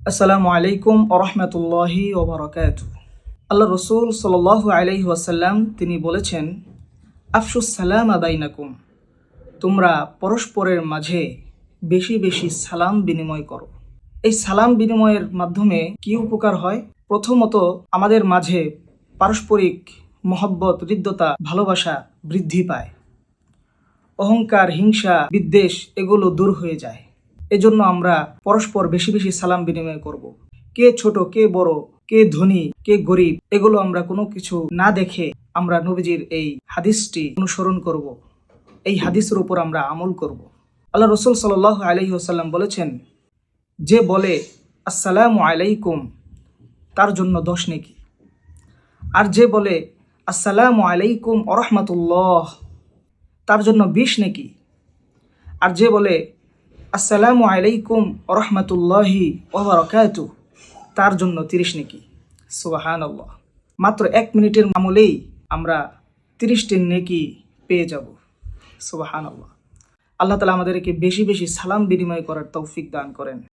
আসসালামু আলাইকুম ওরহমতুল্লাহি ওবরাকাত আল্লাহ রসুল সাল আলাইহি ওয়াসাল্লাম তিনি বলেছেন আফসুস সালাম আবাইনাকুম তোমরা পরস্পরের মাঝে বেশি বেশি সালাম বিনিময় করো। এই সালাম বিনিময়ের মাধ্যমে কি উপকার হয়? প্রথমত, আমাদের মাঝে পারস্পরিক মহব্বত, হৃদ্যতা, ভালোবাসা বৃদ্ধি পায়। অহংকার, হিংসা, বিদ্বেষ এগুলো দূর হয়ে যায়। এজন্য আমরা পরস্পর বেশি বেশি সালাম বিনিময় করব। কে ছোট, কে বড়, কে ধনী, কে গরিব, এগুলো আমরা কোনো কিছু না দেখে আমরা নবীজির এই হাদিসটি অনুসরণ করব। এই হাদিসের উপর আমরা আমল করব। আল্লাহ রসুল সাল আলহি আসাল্লাম বলেছেন, যে বলে, আসসালামু আলাইকুম তার জন্য দশ নেকি আর যে বলে, আসসালামু আলাইকুম আরহামাতুল্লাহ তার জন্য বিশ নেকি আর যে বলে আসসালামু আলাইকুম রহমতুল্লাহি ওবরকাত তার জন্য তিরিশ নেকি। সোহান আল্লাহ মাত্র এক মিনিটের মামলেই আমরা তিরিশটি নেকি পেয়ে যাব। সুবাহান আল্লাহ আল্লাহ তালা আমাদেরকে বেশি বেশি সালাম বিনিময় করার তৌফিক দান করেন।